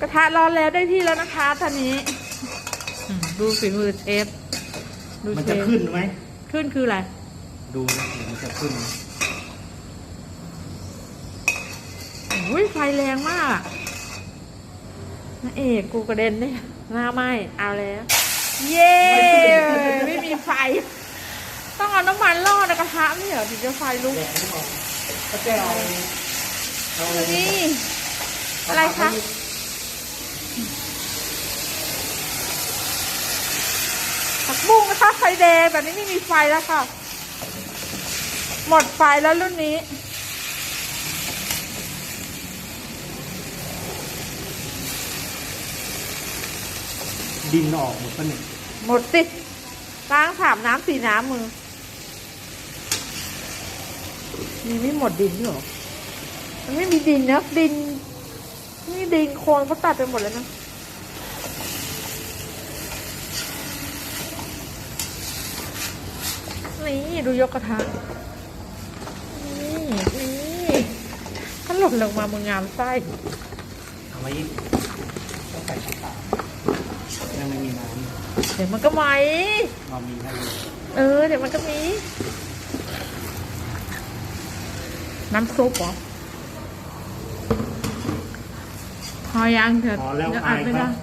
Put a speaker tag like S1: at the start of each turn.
S1: กระทะร้อนแล้วได้ที่แล้วนะคะท่านนี้อืมดูฝีมือเชฟดู
S2: มัน
S1: เช
S2: จะ
S1: ฟ
S2: ขึ้นไหม
S1: ขึ้นคืออะไร
S2: ดูนะเดี๋ยวมันจะขึ้น
S1: อุ้ยไฟแรงมากนางเอกกูกระเด็นเนี่ยหน้าไหมเอาแล้ว เย้ไม่มีไฟ ต้องเอาน้ำมันรอดในกระทะไม่เหรอถึงจะไฟลุก
S2: แดงไม่พอก็จะเอาเอาอะไร
S1: นี่ อะไรคะ ผักบุ้งนะคะไฟแดงแบบนี้ไม่มีไฟแล้วค่ะ หมดไฟแล้วรุ่นนี้
S2: ดินออกหมดปะเนี่ย
S1: หมดสิล้างสามน้ำสี่น้ำมือ มีไม่หมดดินด้วยเหรอ มันไม่มีดินนะดิน นี่ดินโคลนเขาตัดไปหมดแล้วนะนี่ดูยกกระทะนี่นี่ถ้าหล่นลงมามึงงามไส้
S2: เอาไว้ต้องใส่ชุดขาวยังไม่มีน้
S1: เดี๋ยวมันก็ไหมำ
S2: เรามีให้ดู
S1: เออ เดี๋ยวมันก็มี น้ำซุปเหรอ พอยังเถอะ
S2: พอแล้ว
S1: เดี๋ยว
S2: อา
S1: อัด
S2: ย
S1: ไม่
S2: ครั
S1: ได้
S2: บ